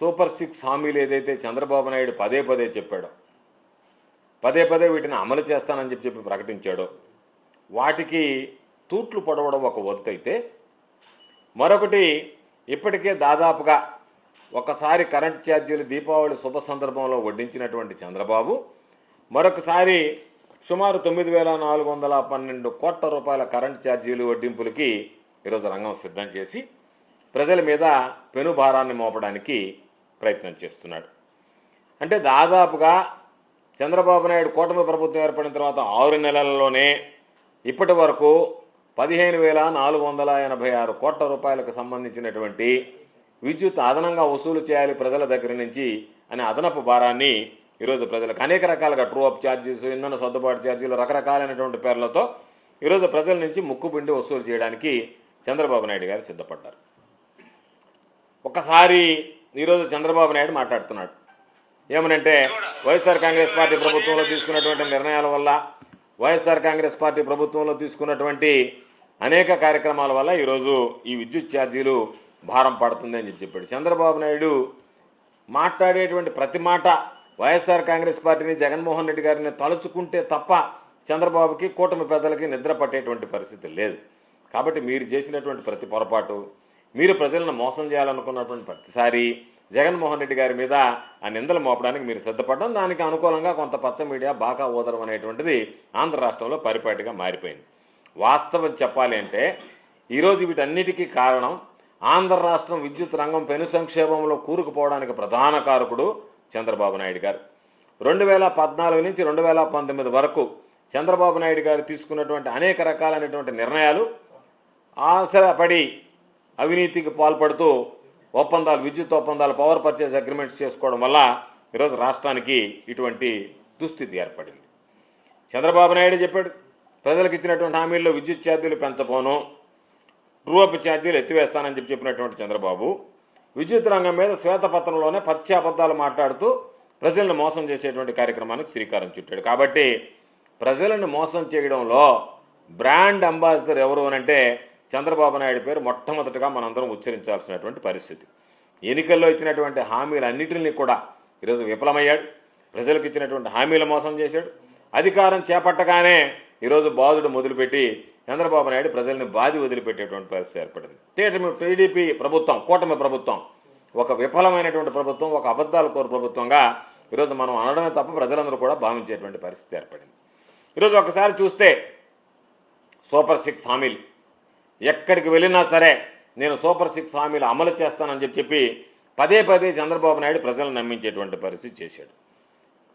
Super six హామీలు ఏదైతే చంద్రబాబు నాయుడు పదే పదే చెప్పాడో పదే పదే వీటిని అమలు చేస్తానని చెప్పి చెప్పి ప్రకటించాడో వాటికి తూట్లు పొడవడం ఒక వర్త్ అయితే మరొకటి ఇప్పటికే దాదాపుగా ఒకసారి కరెంట్ ఛార్జీలు దీపావళి శుభ సందర్భంలో వడ్డించినటువంటి చంద్రబాబు మరొకసారి సుమారు తొమ్మిది వేల నాలుగు వందల పన్నెండు కోట్ల రూపాయల కరెంట్ ఛార్జీలు వడ్డింపులకి ఈరోజు రంగం సిద్ధం చేసి ప్రజల మీద పెనుభారాన్ని మోపడానికి ప్రయత్నం చేస్తున్నాడు. అంటే దాదాపుగా చంద్రబాబు నాయుడు కూటమి ప్రభుత్వం ఏర్పడిన తర్వాత ఆరు నెలల్లోనే ఇప్పటి వరకు పదిహేను వేల నాలుగు వందల ఎనభై ఆరు కోట్ల రూపాయలకు సంబంధించినటువంటి విద్యుత్ అదనంగా వసూలు చేయాలి ప్రజల దగ్గర నుంచి అనే అదనపు భారాన్ని ఈరోజు ప్రజలకు అనేక రకాలుగా ట్రూ అప్ ఛార్జెస్ ఇంధన సర్దుబాటు ఛార్జీలు రకరకాలైనటువంటి పేర్లతో ఈరోజు ప్రజల నుంచి ముక్కుపిండి వసూలు చేయడానికి చంద్రబాబు నాయుడు గారు సిద్ధపడ్డారు. ఒకసారి ఈరోజు చంద్రబాబు నాయుడు మాట్లాడుతున్నాడు. ఏమనంటే వైఎస్ఆర్ కాంగ్రెస్ పార్టీ ప్రభుత్వంలో తీసుకున్నటువంటి నిర్ణయాల వల్ల వైఎస్ఆర్ కాంగ్రెస్ పార్టీ ప్రభుత్వంలో తీసుకున్నటువంటి అనేక కార్యక్రమాల వల్ల ఈరోజు ఈ విద్యుత్ ఛార్జీలు భారం పడుతుంది అని చెప్పి చెప్పాడు. చంద్రబాబు నాయుడు మాట్లాడేటువంటి ప్రతి మాట వైఎస్ఆర్ కాంగ్రెస్ పార్టీని జగన్మోహన్ రెడ్డి గారిని తలుచుకుంటే తప్ప చంద్రబాబుకి కూటమి పెద్దలకి నిద్ర పట్టేటువంటి పరిస్థితి లేదు. కాబట్టి మీరు చేసినటువంటి ప్రతి పొరపాటు మీరు ప్రజలను మోసం చేయాలనుకున్నటువంటి ప్రతిసారి జగన్మోహన్ రెడ్డి గారి మీద ఆ నిందలు మోపడానికి మీరు సిద్ధపడడం దానికి అనుకూలంగా కొంత పచ్చ మీడియా బాగా ఓదరం అనేటువంటిది ఆంధ్ర రాష్ట్రంలో పరిపాటిగా మారిపోయింది. వాస్తవం చెప్పాలి అంటే ఈరోజు వీటన్నిటికీ కారణం ఆంధ్ర రాష్ట్రం విద్యుత్ రంగం పెను సంక్షేమంలో కూరుకుపోవడానికి ప్రధాన కారకుడు చంద్రబాబు నాయుడు గారు. రెండు వేల పద్నాలుగు నుంచి రెండు వేల పంతొమ్మిది వరకు చంద్రబాబు నాయుడు గారు తీసుకున్నటువంటి అనేక రకాలైనటువంటి నిర్ణయాలు ఆశపడి అవినీతికి పాల్పడుతూ ఒప్పందాలు విద్యుత్ ఒప్పందాలు పవర్ పర్చేస్ అగ్రిమెంట్స్ చేసుకోవడం వల్ల ఈరోజు రాష్ట్రానికి ఇటువంటి దుస్థితి ఏర్పడింది. చంద్రబాబు నాయుడు చెప్పాడు ప్రజలకు ఇచ్చినటువంటి హామీల్లో విద్యుత్ ఛార్జీలు పెంచబోను రూప ఛార్జీలు ఎత్తివేస్తానని చెప్పి చెప్పినటువంటి చంద్రబాబు విద్యుత్ రంగం మీద శ్వేతపత్రంలోనే పచ్చి అబద్ధాలు మాట్లాడుతూ ప్రజలను మోసం చేసేటువంటి కార్యక్రమానికి శ్రీకారం చుట్టాడు. కాబట్టి ప్రజలను మోసం చేయడంలో బ్రాండ్ అంబాసిడర్ ఎవరు అనంటే చంద్రబాబు నాయుడు పేరు మొట్టమొదటిగా మనందరం ఉచ్చరించాల్సినటువంటి పరిస్థితి. ఎన్నికల్లో ఇచ్చినటువంటి హామీలన్నింటినీ కూడా ఈరోజు విఫలమయ్యాడు. ప్రజలకు ఇచ్చినటువంటి హామీలు మోసం చేశాడు. అధికారం చేపట్టగానే ఈరోజు బాధుడు మొదలుపెట్టి చంద్రబాబు నాయుడు ప్రజల్ని బాధి వదిలిపెట్టేటువంటి పరిస్థితి ఏర్పడింది. టీడీపీ టీడీపీ ప్రభుత్వం కూటమి ప్రభుత్వం ఒక విఫలమైనటువంటి ప్రభుత్వం ఒక అబద్ధాల కోరు ప్రభుత్వంగా ఈరోజు మనం అనడమే తప్ప ప్రజలందరూ కూడా భావించేటువంటి పరిస్థితి ఏర్పడింది. ఈరోజు ఒకసారి చూస్తే సూపర్ సిక్స్ హామీలు. ఎక్కడికి వెళ్ళినా సరే నేను సూపర్ సిక్స్ హామీలు అమలు చేస్తానని చెప్పి చెప్పి పదే పదే చంద్రబాబు నాయుడు ప్రజలను నమ్మించేటువంటి పరిస్థితి చేశాడు.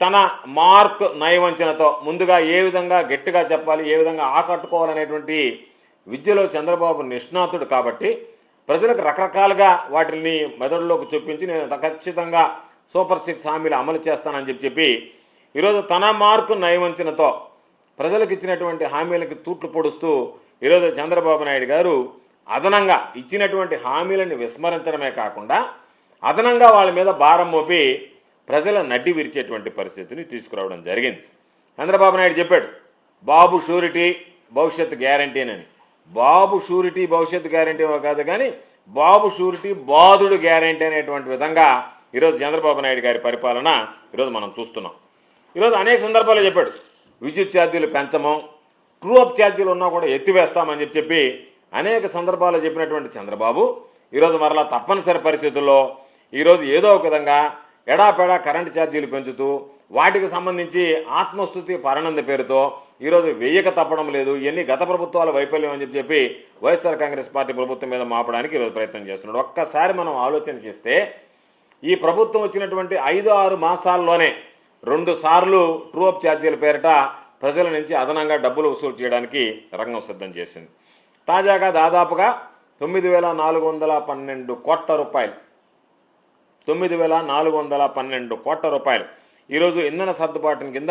తన మార్క్ నయవంచనతో ముందుగా ఏ విధంగా గట్టిగా చెప్పాలి ఏ విధంగా ఆకట్టుకోవాలనేటువంటి విద్యలో చంద్రబాబు నిష్ణాతుడు కాబట్టి ప్రజలకు రకరకాలుగా వాటిని మెదడులోకి చొప్పించి నేను ఖచ్చితంగా సూపర్ సిక్స్ హామీలు అమలు చేస్తానని చెప్పి చెప్పి ఈరోజు తన మార్కు నయవంచనతో ప్రజలకు ఇచ్చినటువంటి హామీలకి తూట్లు పొడుస్తూ ఈరోజు చంద్రబాబు నాయుడు గారు అదనంగా ఇచ్చినటువంటి హామీలను విస్మరించడమే కాకుండా అదనంగా వాళ్ళ మీద భారం మోపి ప్రజల నడ్డి విరిచేటువంటి పరిస్థితిని తీసుకురావడం జరిగింది. చంద్రబాబు నాయుడు చెప్పాడు బాబు షూరిటీ భవిష్యత్ గ్యారంటీనని. బాబు షూరిటీ భవిష్యత్ గ్యారంటీ కాదు కానీ బాబు షూరిటీ బాధుడు గ్యారంటీ అనేటువంటి విధంగా ఈరోజు చంద్రబాబు నాయుడు గారి పరిపాలన ఈరోజు మనం చూస్తున్నాం. ఈరోజు అనేక సందర్భాల్లో చెప్పాడు విద్యుత్ ఛార్జీలు పెంచము ట్రూ అప్ ఛార్జీలు ఉన్నా కూడా ఎత్తివేస్తామని చెప్పి చెప్పి అనేక సందర్భాల్లో చెప్పినటువంటి చంద్రబాబు ఈరోజు మరలా తప్పనిసరి పరిస్థితుల్లో ఈరోజు ఏదో ఒక విధంగా ఎడాపెడా కరెంటు ఛార్జీలు పెంచుతూ వాటికి సంబంధించి ఆత్మస్థుతి పరణంద పేరుతో ఈరోజు వెయ్యక తప్పడం లేదు ఇవన్నీ గత ప్రభుత్వాల వైఫల్యం అని చెప్పి చెప్పి వైఎస్ఆర్ కాంగ్రెస్ పార్టీ ప్రభుత్వం మీద మాపడానికి ఈరోజు ప్రయత్నం చేస్తున్నాడు. ఒక్కసారి మనం ఆలోచన చేస్తే ఈ ప్రభుత్వం వచ్చినటువంటి ఐదు ఆరు మాసాల్లోనే రెండు సార్లు ట్రూ అప్ ఛార్జీల పేరిట ప్రజల నుంచి అదనంగా డబ్బులు వసూలు చేయడానికి రంగం సిద్ధం చేసింది. తాజాగా దాదాపుగా తొమ్మిది వేల నాలుగు వందల పన్నెండు కోట్ల రూపాయలు. తొమ్మిది వేల నాలుగు వందల పన్నెండు కోట్ల రూపాయలు. ఈరోజు ఇంధన సర్దుబాటు కింద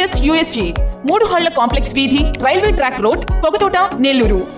USG. మూడు హళ్ళ కాంప్లెక్స్ వీధి railway track road Pogathota Nellore.